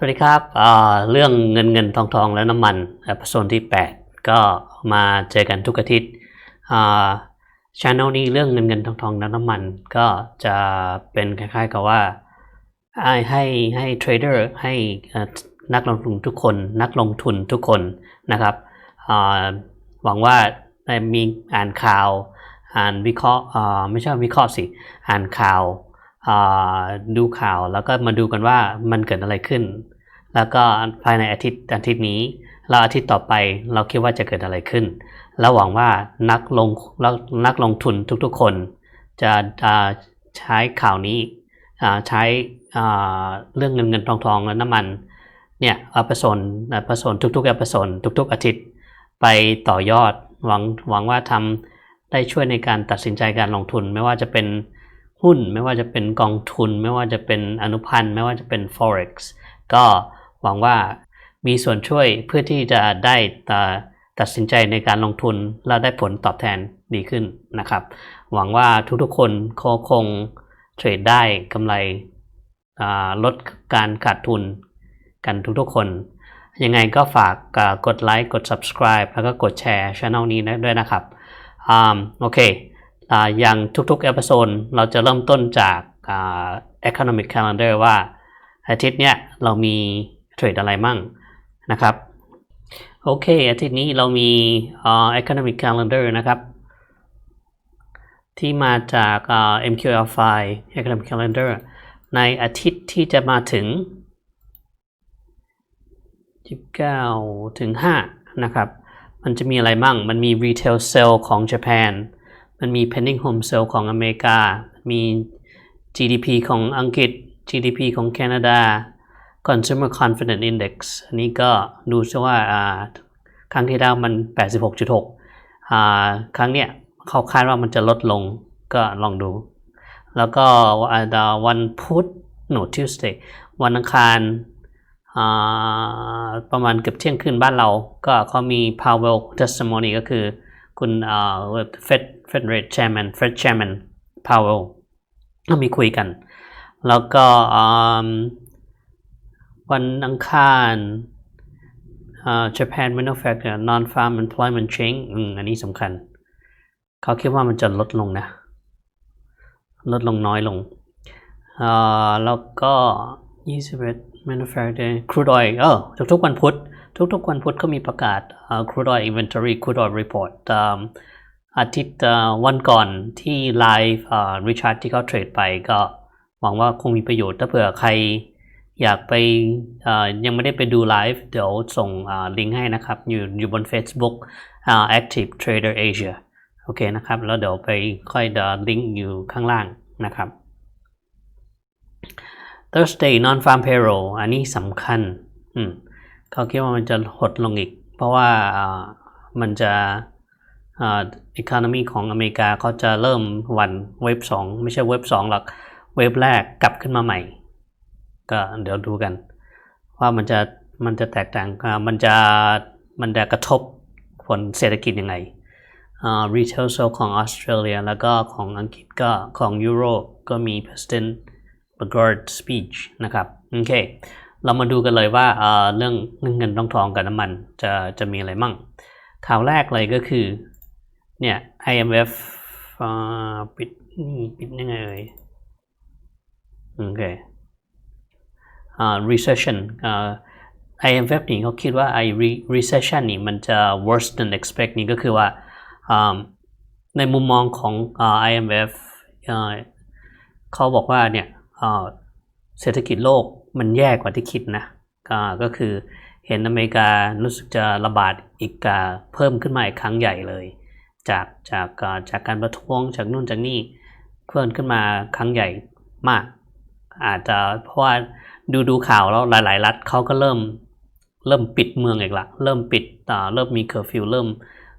สวัสดีครับเเรื่องเงินเงินทองทองและน้ำมันเอพิโซดที่ 8 ก็มาเจอกันทุกอาทิตย์อ่าช anel นี้เรื่องเงินเงินทองทองและน้ำมัน ก็จะเป็นคล้ายๆกับว่าให้ให้เทรดเดอร์ให้นักลงทุนทุกคน นักลงทุนทุกคนนะครับหวังว่ามีอ่านข่าว อ่านวิเคราะห์ไม่ใช่วิเคราะห์สิ อ่านข่าวดูข่าวแล้วก็มาดูกันว่ามันเกิดอะไรขึ้น แล้วก็ภายในอาทิตย์อาทิตย์นี้แล้วอาทิตย์ต่อไปเราคิดว่าจะเกิดอะไรขึ้น แล้วหวังว่านักลงนักลงทุนทุกๆคน จะใช้ข่าวนี้ใช้เรื่องเงินเงินทองทองและน้ำมันเนี่ยอพิโซดอพิโซดทุกๆอพิโซดทุก ๆ อาทิตย์ไปต่อยอดหวังหวังว่าทำได้ช่วยในการตัดสินใจการลงทุน ไม่ว่าจะเป็นหุ้น ไม่ว่าจะเป็นกองทุน ไม่ว่าจะเป็นอนุพันธ์ ไม่ว่าจะเป็น forex ก็ หวังว่ามีส่วนช่วยเพื่อที่จะได้ตัดสินใจในการลงทุนและได้ผลตอบแทนดีขึ้นนะครับ หวังว่าทุกๆคนคงเทรดได้กำไรลดการขาดทุนกันทุกๆคน ยังไงก็ฝากกดไลค์กด subscribe แล้วก็กดแชร์ช่องนี้ด้วยนะครับโอเคออย่างทุกๆเอพิโซดเราจะเริ่มต้นจาก economic calendar ว่าอาทิตย์เนี้ยเรามี เทรดอะไรมั่งนะครับ โอเค อาทิตย์นี้เรามี economic calendar นะครับ ที่มาจาก MQL5 economic calendar ในอาทิตย์ที่จะมาถึง 19 ถึง 5 นะครับ มันจะมีอะไรบ้าง มันมี retail sale ของ Japan มันมี pending home sale ของอเมริกา มี GDP ของอังกฤษ GDP ของแคนาดา consumer confidence index อันนี้ก็ดูซะว่าครั้งที่แล้วมัน 86.6 ครั้งเนี้ยเขาคาดว่ามันจะลดลงก็ลองดู แล้วก็วันพุธ no Tuesday วันอังคารประมาณเกือบเที่ยงคืนบ้านเรา ก็เขามี Powell testimony ก็คือคุณ Fed Fed Rate Chairman Fed Chairman Powell ก็มีคุยกัน แล้วก็ วันอังคาร Japan Manufacturing Non-Farm Employment Change อันนี้สำคัญ เขาคิดว่ามันจะลดลงนะ ลดลงน้อยลง แล้วก็ 21 manufacturing crude oil เออทุกๆวันพุธ ทุกๆวันพุธเขามีประกาศ crude oil inventory crude oil report อาทิตย์วันก่อนที่ไลฟ์ริชาร์ดที่เขาเทรดไปก็หวังว่าคงมีประโยชน์ถ้าเผื่อใคร อยากไปยังไม่ได้ไปดูไลฟ์เดี๋ยวส่งลิงก์ให้นะครับ อยู่อยู่บน Facebook Active Trader Asia โอเคนะครับ แล้วเดี๋ยวไปค่อยเดลิงก์อยู่ข้างล่างนะครับ Thursday non farm payroll อันนี้สำคัญเขาคิดว่ามันจะหดลงอีก เพราะว่ามันจะอีโคโนมีของอเมริกาเขาจะเริ่มวันเว็บ 2 ไม่ใช่เว็บ 2 หรอก เว็บแรกกลับขึ้นมาใหม่ ก็เดี๋ยวดูกัน ว่ามันจะมันจะแตกต่างมันจะมันจะกระทบผลเศรษฐกิจยังไง retail sale ของออสเตรเลียแล้วก็ของอังกฤษก็ของยุโรปก็มี president Lagarde speech นะครับโอเคเรามาดูกันเลยว่าเรื่องเงินทองทองกับน้ำมันจะจะมีอะไรมั่ง ข่าวแรกเลยก็คือเนี่ย IMF ปิดนี่ปิดยังไงเอ่ยโอเค recession IMF นี่เขาคิดว่าไอ้ recession นี่มันจะ worse than expect นี่ก็คือว่าในมุมมองของ IMF เขาบอกว่าเนี่ยเศรษฐกิจโลกมันแย่กว่าที่คิดนะก็คือเห็นอเมริการู้สึกจะระบาดอีกเพิ่มขึ้นมาอีกครั้งใหญ่เลย จากจากจากการประท้วงจากนู่นจากนี่เพิ่มขึ้นมาครั้งใหญ่มาก อาจจะเพราะว่า ดูดูข่าวแล้วหลาย ๆ รัฐเขาก็เริ่มเริ่มปิดเมืองอีกละ เริ่มปิดเริ่มมีเคอร์ฟิวเริ่ม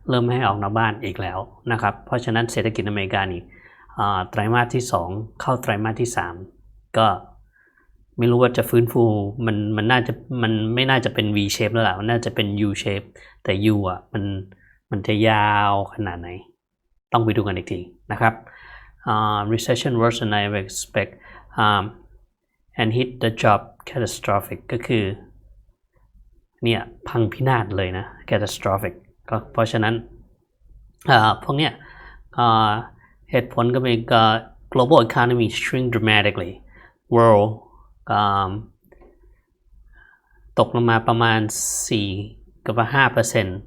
เริ่มไม่ให้ออกนอกบ้านอีกแล้วนะครับ เพราะฉะนั้นเศรษฐกิจอเมริกานี่ไตรมาสที่ 2 เข้าไตรมาสที่ 3 ก็ไม่รู้ว่าจะฟื้นฟูมันมันน่าจะมันไม่น่าจะเป็น V shape แล้วล่ะมันน่าจะเป็น U shape แต่ U อะมันมันจะยาวขนาดไหน ต้องไปดูกันอีกทีนะครับ uh, recession worse than I expect um, and hit the job catastrophic ก็คือ เนี่ย พังพินาศเลยนะ catastrophic ก็เพราะฉะนั้นพวกเนี้ยเหตุผลก็มีก็ global economy shrink dramatically world ตกลงมาประมาณ 4 กับ5เปอร์เซ็นต์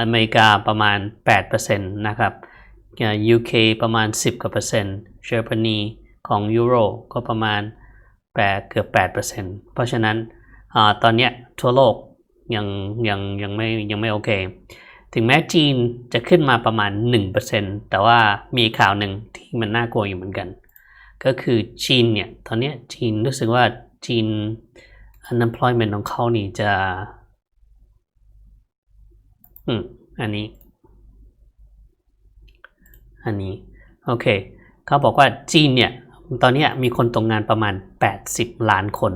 อเมริกาประมาณ8เปอร์เซ็นต์นะครับ UK ประมาณ 10 กว่าเปอร์เซ็นต์เยอรมนีของยูโรก็ประมาณ 8เกือบ8เปอร์เซ็นต์เพราะฉะนั้นอตอนนี้ทั่วโลกยังยังยังไม่ยังไม่โอเค ถึงแม้จีนจะขึ้นมาประมาณ 1%แต่ว่ามีข่าวหนึ่งที่มันน่ากลัวอยู่เหมือนกัน ก็คือจีนเนี่ย ตอนนี้จีนรู้สึกว่าจีน unemployment ของเขานี่จะ อืม อันนี้ อันนี้ โอเค เขาบอกว่าจีนเนี่ย ตอนนี้มีคนตกงงานประมาณ 80 ล้านคน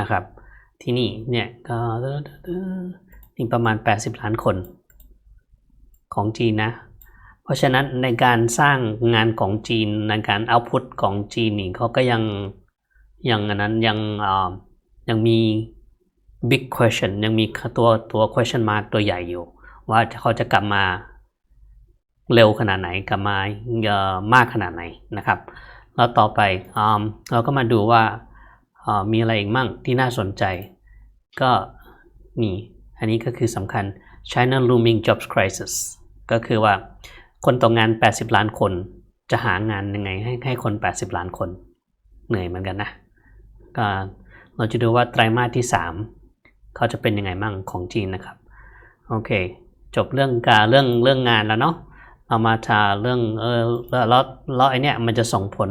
นะครับ ที่นี่เนี่ยก็นี่ประมาณ 80 ล้านคนของจีนนะ เพราะฉะนั้นในการสร้างงานของจีนในการเอาพุตของจีนนี่เขาก็ยังยังอันนั้นยังยังมี big question ยังมีตัวตัว question mark ตัวใหญ่อยู่ ว่าเขาจะกลับมาเร็วขนาดไหนกลับมาเยอะมากขนาดไหนนะครับ แล้วต่อไปเราก็มาดูว่ามีอะไรอีกมั่งที่น่าสนใจ ก็นี่อันนี้ก็คือสำคัญ China looming jobs crisis ก็คือว่าคนตกงาน 80 ล้านคนจะหางานยังไงให้ให้คน 80 ล้านคน เหนื่อยเหมือนกันนะก็เราจะดูว่าไตรมาสที่ 3 เขาจะเป็นยังไงมั่งของจีนนะครับ โอเค จบเรื่องการเรื่องเรื่องงานแล้วเนาะ เรามาทาเรื่องเออแล้วแล้วไอเนี้ยมันจะส่งผล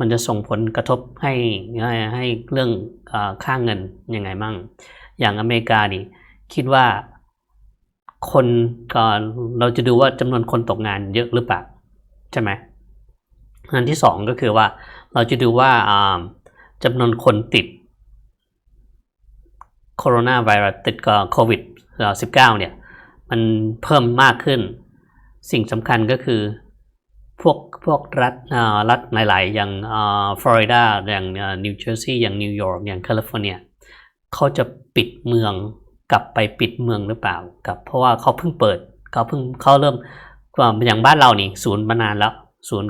มันจะส่งผลกระทบให้ให้ให้เรื่องอค่าเงินยังไงมั่ง อย่างอเมริกานี่คิดว่าคนก่อนเราจะดูว่าจำนวนคนตกงานเยอะหรือเปล่าใช่ไหมอันที่สองก็คือว่าเราจะดูว่าอ่าจำนวนคนติดโคโรนาไวรัสติดกับโควิด19เนี่ย มันเพิ่มมากขึ้น สิ่งสำคัญก็คือพวกพวกรัฐรัฐหลาย ๆ อย่างฟลอริดาอย่างนิวเจอร์ซีย์อย่างนิวยอร์กอย่างแคลิฟอร์เนียเขาจะปิดเมืองกลับไปปิดเมืองหรือเปล่ากับเพราะว่าเขาเพิ่งเปิดเขาเพิ่งเขาเริ่มอย่างบ้านเรานี่ศูนย์มานานแล้วศูนย์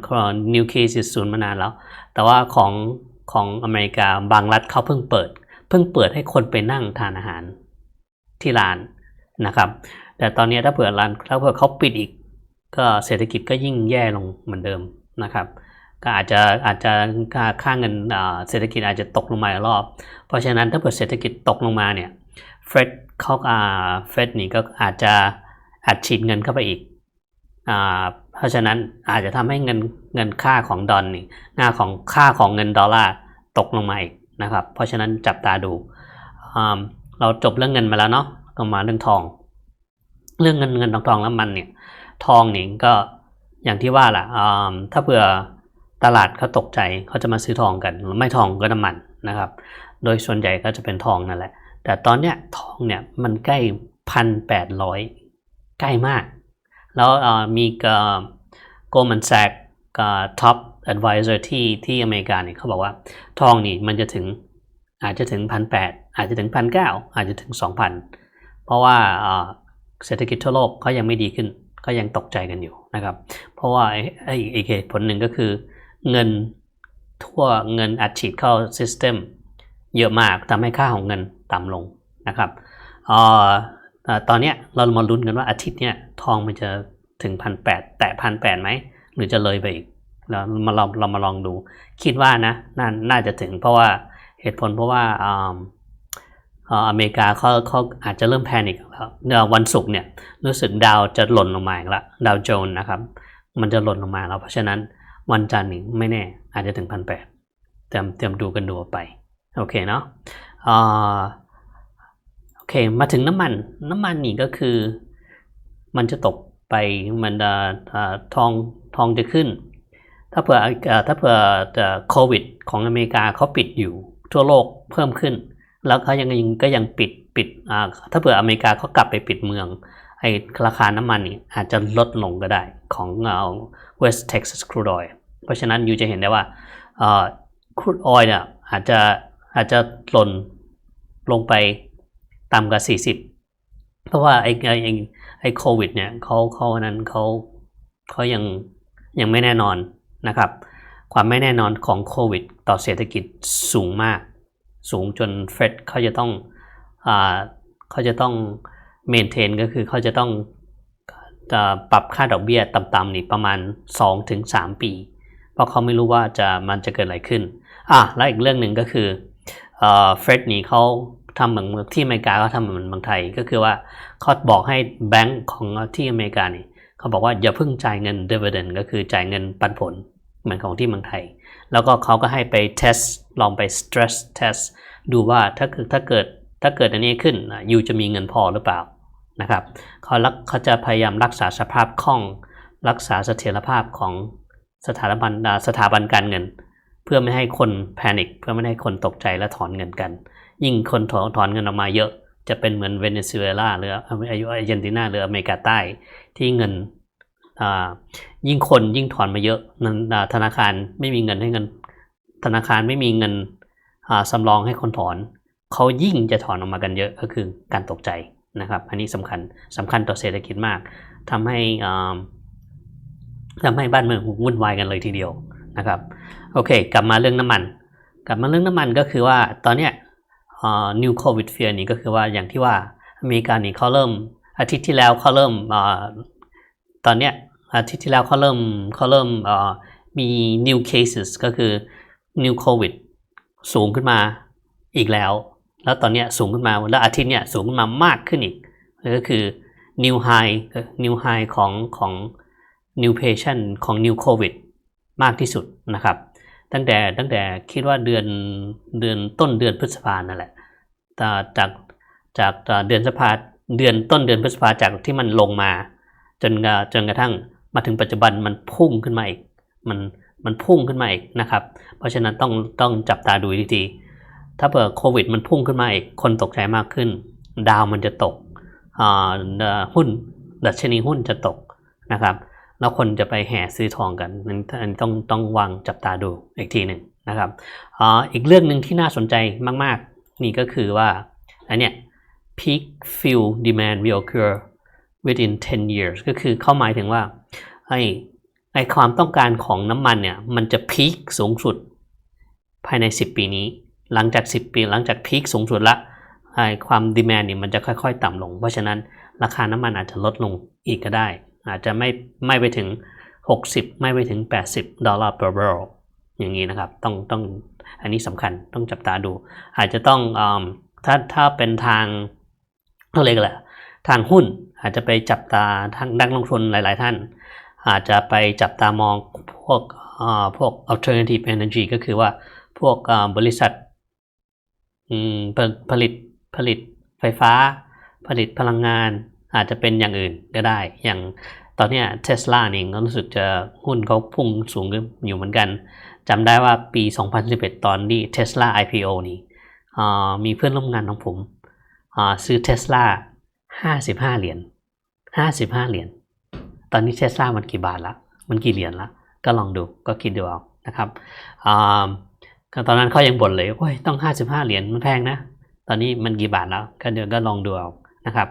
นิวเคสศูนย์มานานแล้ว แต่ว่าของของอเมริกาบางรัฐเขาเพิ่งเปิด เพิ่งเปิดให้คนไปนั่งทานอาหารที่ร้านนะครับ แต่ตอนนี้ถ้าเผื่อร้านถ้าเผื่อเขาปิดอีก ก็เศรษฐกิจก็ยิ่งแย่ลงเหมือนเดิมนะครับ ก็อาจจะอาจจะค่าค่าเงินเศรษฐกิจอาจจะตกลงมาอีกรอบ เพราะฉะนั้นถ้าเผื่อเศรษฐกิจตกลงมาเนี่ยเฟดเขาอ่าเฟดนี่ก็อาจจะอัดฉีดเงินเข้าไปอีกอ่าเพราะฉะนั้นอาจจะทำให้เงินเงินค่าของดอลนี่หน้าของค่าของเงินดอลลาร์ตกลงมาอีกนะครับ เพราะฉะนั้นจับตาดู เราจบเรื่องเงินมาแล้วเนาะก็มาเรื่องทอง เรื่องเงินเงินทองทองแล้วมันเนี่ย ทองนี่ก็อย่างที่ว่าแหละถ้าเผื่อตลาดเขาตกใจเขาจะมาซื้อทองกันไม่ทองก็น้ำมันนะครับ โดยส่วนใหญ่ก็จะเป็นทองนั่นแหละ แต่ตอนเนี้ยทองเนี่ยมันใกล้พันแปดร้อยใกล้มาก แล้วมีกับ Goldman Sachs กับ Top Advisor ที่ที่อเมริกาเนี่ยเขาบอกว่าทองนี่มันจะถึงอาจจะถึงพันแปดอาจจะถึงพันเก้าอาจจะถึงสองพันเพราะว่าเศรษฐกิจทั่วโลกก็ยังไม่ดีขึ้น ก็ยังตกใจกันอยู่นะครับ เพราะว่าไอ้อีกเหตุผลหนึ่งก็คือ เงินทั่วเงินอัดฉีดเข้าซิสเต็มเยอะมากทำให้ค่าของเงินต่ำลงนะครับออตอนนี้เรามาลุ้นกันว่าอาทิตย์เนี้ยทองมันจะถึงพันแปดแตะพันแปดไหมหรือจะเลยไปอีกเรามาลองเรามาลองดู คิดว่านะน่าน่าจะถึงเพราะว่าเหตุผลเพราะว่า อเมริกาเขาเขาอาจจะเริ่มแพนิคแล้วเดี๋ยววันศุกร์เนี่ยรู้สึกดาวจะหล่นลงมาอีกละดาวโจนนะครับ มันจะหล่นลงมาแล้ว เพราะฉะนั้นวันจันทร์นี่ไม่แน่ อาจจะถึงพันแปดเตรียมเตรียมดูกันดูไป โอเคเนาะโอเคมาถึงน้ำมันน้ำมันนี่ก็คือ มันจะตกไปมันทองทองจะขึ้น ถ้าเผื่อถ้าเผื่อโควิดของอเมริกาเขาปิดอยู่ทั่วโลกเพิ่มขึ้น แล้วเขายังก็ยังปิดปิดถ้าเผื่ออเมริกาเขากลับไปปิดเมืองไอ้ราคาน้ำมันนี่อาจจะลดลงก็ได้ของ West Texas crude oil เพราะฉะนั้นยูจะเห็นได้ว่า crude oil เนี่ยอาจจะอาจจะหล่นลงไปต่ำกว่า 40 เพราะว่าไอ้ไอ้ไอ้โควิดเนี่ยเขาเขานั้นเขาเขายังยังไม่แน่นอนนะครับ ความไม่แน่นอนของโควิด ต่อเศรษฐกิจสูงมาก สูงจนเฟดเขาจะต้องอ่าเขาจะต้องเมนเทนก็คือเขาจะต้องจะปรับค่าดอกเบี้ยต่ำๆนี่ประมาณ 2-3 ปี เพราะเขาไม่รู้ว่าจะมันจะเกิดอะไรขึ้นอะแล้วอีกเรื่องหนึ่งก็คือเฟดนี่เขาทำเหมือนที่อเมริกาเขาทำเหมือนเมืองไทย ก็คือว่าเขาบอกให้แบงก์ของที่อเมริกานี่เขาบอกว่าอย่าเพิ่งจ่ายเงิน dividend ก็คือจ่ายเงินปันผล เหมือนของที่เมืองไทย แล้วก็เขาก็ให้ไป test ลองไป stress test ดูว่าถ้าเกิดถ้าเกิดถ้าเกิดอันนี้ขึ้นอยูจะมีเงินพอหรือเปล่านะครับเขารักเขาจะพยายามรักษาสภาพคล่อง รักษาเสถียรภาพของสถาบันสถาบันการเงิน เพื่อไม่ให้คนแพนิคเพื่อไม่ให้คนตกใจและถอนเงินกัน ยิ่งคนถอนถอนเงินออกมาเยอะจะเป็นเหมือนเวเนซุเอลาหรืออายุอาร์เจนตินาหรืออเมริกาใต้ที่เงิน ยิ่งคนยิ่งถอนมาเยอะนั้นธนาคารไม่มีเงินให้เงิน ธนาคารไม่มีเงินสำรองให้คนถอนเขายิ่งจะถอนออกมากันเยอะก็คือการตกใจนะครับ อันนี้สำคัญสำคัญต่อเศรษฐกิจมากทำให้อ่าทำให้บ้านเมืองวุ่นวายกันเลยทีเดียวนะครับโอเค กลับมาเรื่องน้ำมัน กลับมาเรื่องน้ำมันก็คือว่าตอนเนี้ยอ่า new covid fear นี่ก็คือว่าอย่างที่ว่าอเมริกานี่เขาเริ่มอาทิตย์ที่แล้วเขาเริ่ม ตอนเนี้ยอาทิตย์ที่แล้วเขาเริ่มเขาเริ่มมี new cases ก็คือ new covid สูงขึ้นมาอีกแล้ว แล้วตอนเนี้ยสูงขึ้นมาแล้วอาทิตย์เนี้ยสูงขึ้นมามากขึ้นอีก ก็คือ new high new high ของของ new patient ของ new covid มากที่สุดนะครับ ตั้งแต่ตั้งแต่คิดว่าเดือนเดือนต้นเดือนพฤษภานั่นแหละจากจากเดือนพฤษภาเดือนต้นเดือนพฤษภาจากที่มันลงมา จนกระจนกระทั่งมาถึงปัจจุบันมันพุ่งขึ้นมาอีกมันมันพุ่งขึ้นมาอีกนะครับ เพราะฉะนั้นต้องต้องจับตาดูดีๆ ถ้าเผื่อโควิดมันพุ่งขึ้นมาอีก คนตกใจมากขึ้น ดาวมันจะตกอ่าหุ้นดัชนีหุ้นจะตกนะครับ แล้วคนจะไปแห่ซื้อทองกันนั้นต้องต้องวางจับตาดูอีกทีหนึ่งนะครับอ่าอีกเรื่องหนึ่งที่น่าสนใจมาก ๆ นี่ก็คือว่าอันเนี้ย peak fuel demand will occur within 10 years ก็คือเข้าหมายถึงว่าไอ้ไอ้ความต้องการของน้ำมันเนี่ย มันจะพีคสูงสุดภายใน 10 ปีนี้ หลังจาก 10 ปี หลังจากพีคสูงสุดละไอ้ความ demand เนี่ยมันจะค่อยๆ ต่ำลง เพราะฉะนั้นราคาน้ำมันอาจจะลดลงอีกก็ได้ อาจจะไม่ไม่ไปถึง 60 ไม่ไปถึง 80 ดอลลาร์ per barrel อย่างนี้นะครับ ต้องต้องอันนี้สำคัญต้องจับตาดู อาจจะต้องอถ้าถ้าเป็นทางเขาเรียกอะไร ทางหุ้น อาจจะไปจับตาทางนักลงทุนหลาย ๆ ท่าน อาจจะไปจับตามองพวกพวก alternative energy ก็คือว่าพวกบริษัทผลิตผลิตไฟฟ้า ผลิตพลังงาน อาจจะเป็นอย่างอื่นก็ได้ อย่างตอนนี้เทสลานี่ก็รู้สึกจะหุ้นเขาพุ่งสูงขึ้นอยู่เหมือนกันจำได้ว่าปี 2011 ตอนที่เทสลา IPO นี่มีเพื่อนร่วมงานของผมซื้อ เทสลา55เหรียญ55เหรียญตอนนี้เทสลามันกี่บาทละมันกี่เหรียญละก็ลองดูก็คิดดูเอานะครับตอนนั้นเขายังบ่นเลยโอ้ยต้อง 55 เหรียญมันแพงนะ ตอนนี้มันกี่บาทแล้วก็เดี๋ยวก็ลองดูเอานะครับ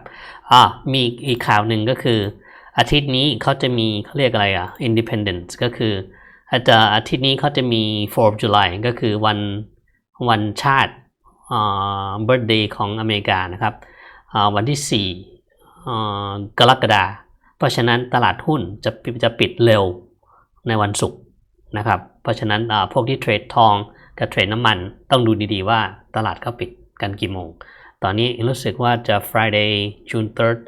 อ่ามีอีกข่าวหนึ่งก็คือ อาทิตย์นี้เขาจะมีเขาเรียกอะไรอะ Independence ก็คืออาจจะอาทิตย์นี้เขาจะมี4 July ก็คือวันวันชาติอ่า birthday ของอเมริกานะครับ วันที่ 4 กรกฎาคมเพราะฉะนั้นตลาดหุ้นจะจะปิดเร็วในวันศุกร์นะครับ เพราะฉะนั้นพวกที่เทรดทองกับเทรดน้ำมันต้องดูดีๆว่าตลาดเขาปิดกันกี่โมง ตอนนี้รู้สึกว่าจะ Friday June 3rd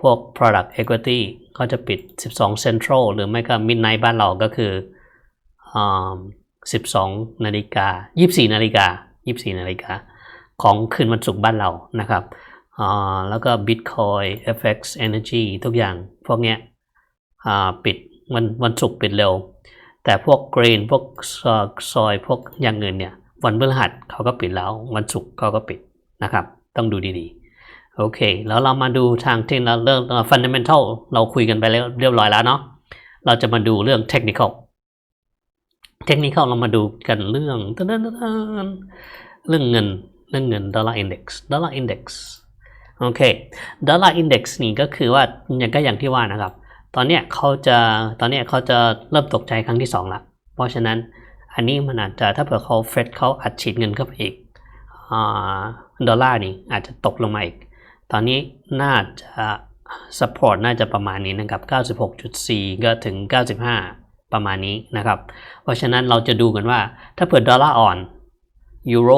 พวก product equity เขาจะปิด 12 Central หรือไม่ก็ Midnight บ้านเราก็คือ12 นาฬิกา 24 นาฬิกา 24 นาฬิกา ของคืนวันศุกร์บ้านเรานะครับ แล้วก็ Bitcoin FX Energy ทุกอย่างพวกเนี้ยปิดวันวันศุกร์ปิดเร็ว แต่พวกเกรนพวกซอยพวกอย่างเงินเนี่ยวันพฤหัสเขาก็ปิดแล้ว วันศุกร์เขาก็ปิดนะครับ ต้องดูดีๆ โอเค แล้วเรามาดูทางที่เราเรื่อง fundamental เราคุยกันไปแล้วเรียบร้อยแล้วเนาะเราจะมาดูเรื่อง technical technical เรามาดูกันเรื่องเรื่องเงินเรื่องเงิน dollar index dollar index โอเค dollar index นี่ก็คือว่าอย่างก็อย่างที่ว่านะครับ ตอนเนี้ยเขาจะตอนเนี้ยเขาจะเริ่มตกใจครั้งที่สองละเพราะฉะนั้นอันนี้มันอาจจะถ้าเผื่อเขาเฟดเขาอัดฉีดเงินเข้าไปอีกดอลลาร์นี่อาจจะตกลงมาอีก ตอนนี้น่าจะ support น่าจะประมาณนี้นะครับ 96.4 ก็ถึง 95 ประมาณนี้นะครับ เพราะฉะนั้นเราจะดูกันว่าถ้าเผื่อดอลลาร์อ่อนยูโร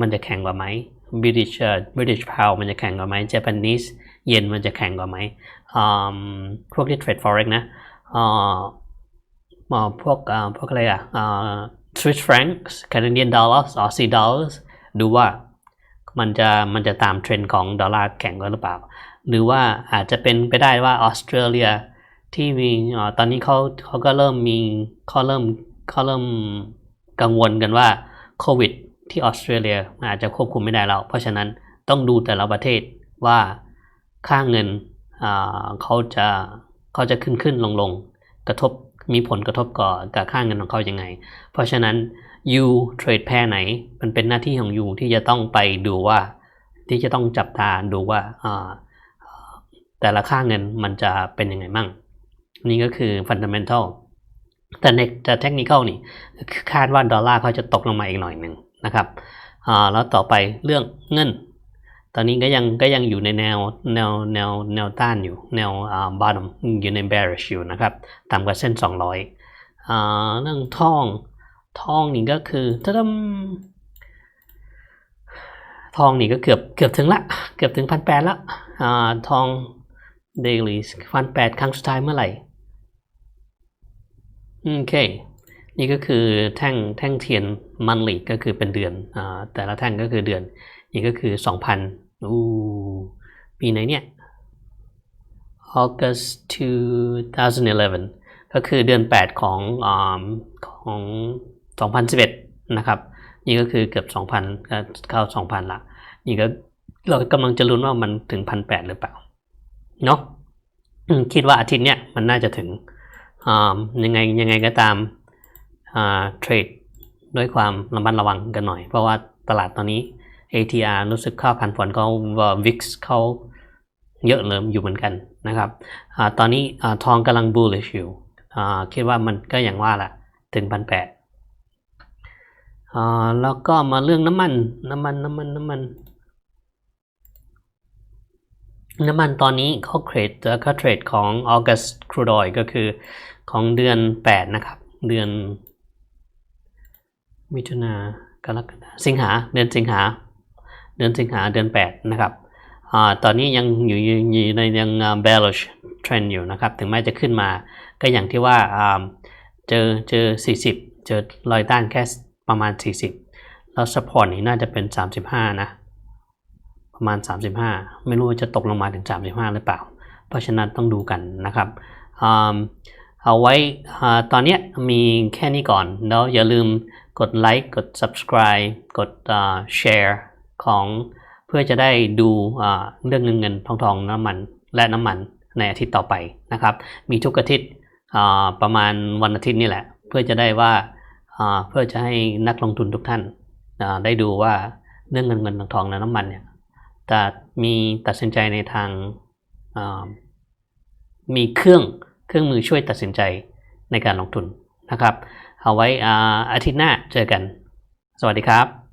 มันจะแข็งกว่าไหม British เอ่อ British pound มันจะแข็งกว่าไหม Japanese เยนมันจะแข็งกว่าไหมอพวกที่ trade forex นะพวกพวกอะไรอะอ่า Swiss francs Canadian dollars Aussie dollars ดูว่ามันจะมันจะตามเทรนด์ของดอลลาร์แข็งกว่าหรือเปล่า หรือว่าอาจจะเป็นไปได้ว่าออสเตรเลียที่มีตอนนี้เขาเขาก็เริ่มมีเขาเริ่มเขาเริ่มกังวลกันว่าโควิด ที่ออสเตรเลียมันอาจจะควบคุมไม่ได้แล้วเพราะฉะนั้นต้องดูแต่ละประเทศว่าค่าเงินเขาจะเขาจะขึ้นขึ้นลงลงกระทบมีผลกระทบกับกับค่าเงินของเขาอยังไง เพราะฉะนั้นยูเทรดแพร์ไหน มันเป็นหน้าที่ของยูที่จะต้องไปดูว่า ที่จะต้องจับตาดูว่าแต่ละค่าเงินมันจะเป็นยังไงมั่ง นี่ก็คือ fundamental แต่ในแต่ technical นี่คาดว่าดอลลาร์เขาจะตกลงมาอีกหน่อยหนึ่ง นะครับแล้วต่อไปเรื่องเงิน ตอนนี้ก็ยังก็ยังอยู่ในแนวแนวแนวแนวต้านอยู่ แนวอ่า bottom อยู่ใน bearish อยู่นะครับต่ำกว่าเส้น 200อ่าเรื่องทองทองนี่ก็คือถ้าทำทองนี่ก็เกือบเกือบถึงละ เกือบถึงพันแปดละอ่าทอง daily พันแปดครั้งสุดท้ายเมื่อไหร่ โอเค นี่ก็คือแท่งแท่งเทียน monthly ก็คือเป็นเดือนอแต่ละแท่งก็คือเดือน นี่ก็คือ 2,000อู้ปีไหนเนี่ย August 2011 ก็คือเดือน 8 ของอของ 2011 นะครับ นี่ก็คือเกือบ 2,000ก็เข้า 2,000 ละ นี่ก็เรากำลังจะลุ้นว่ามันถึง 1,800 หรือเปล่า เนาะคิดว่าอาทิตย์เนี้ยมันน่าจะถึงยังไงยังไงก็ตาม เทรดด้วยความระมัดระวังกันหน่อย เพราะว่าตลาดตอนนี้ ATR รู้สึกค่าพันผลเขาว่า VIX เขาเยอะเลยอยู่เหมือนกันนะครับอตอนนี้ทองกำลัง bullish อยู่คิดว่ามันก็อย่างว่าแหละถึงพันแปดแล้วก็มาเรื่องน้ำมัน น้ำมัน น้ำมัน น้ำมัน น้ำมันตอนนี้เขาเทรดเขาเทรดของ August crude oil ก็คือของเดือน 8 นะครับ เดือน มิถุนากรกฎาสิงหาเดือนสิงหา เดือนสิงหาเดือน8นะครับอตอนนี้ยังอยู่ในยัง bearish trend อยู่นะครับ ถึงแม้จะขึ้นมาก็อย่างที่ว่าเจอเจอ 40 เจอรอยต้านแค่ประมาณ 40 แล้ว support นี่น่าจะเป็น 35 นะ ประมาณ 35 ไม่รู้จะตกลงมาถึง 35 หรือเปล่า เพราะฉะนั้นต้องดูกันนะครับเอาไว้ตอนนี้มีแค่นี้ก่อน แล้วอย่าลืม กดไลค์กด subscribe กด share ของเพื่อจะได้ดูเรื่องเงินเงินทองทองน้ำมันและน้ำมันในอาทิตย์ต่อไปนะครับ มีทุกอาทิตย์ประมาณวันอาทิตย์นี่แหละ เพื่อจะได้ว่าเพื่อจะให้นักลงทุนทุกท่านได้ดูว่าเรื่องเงินเงินทองทองและน้ำมันเนี่ยแต่มีตัดสินใจในทางมีเครื่องเครื่องมือช่วยตัดสินใจในการลงทุนนะครับ เอาไว้อาทิตย์หน้าเจอกัน สวัสดีครับ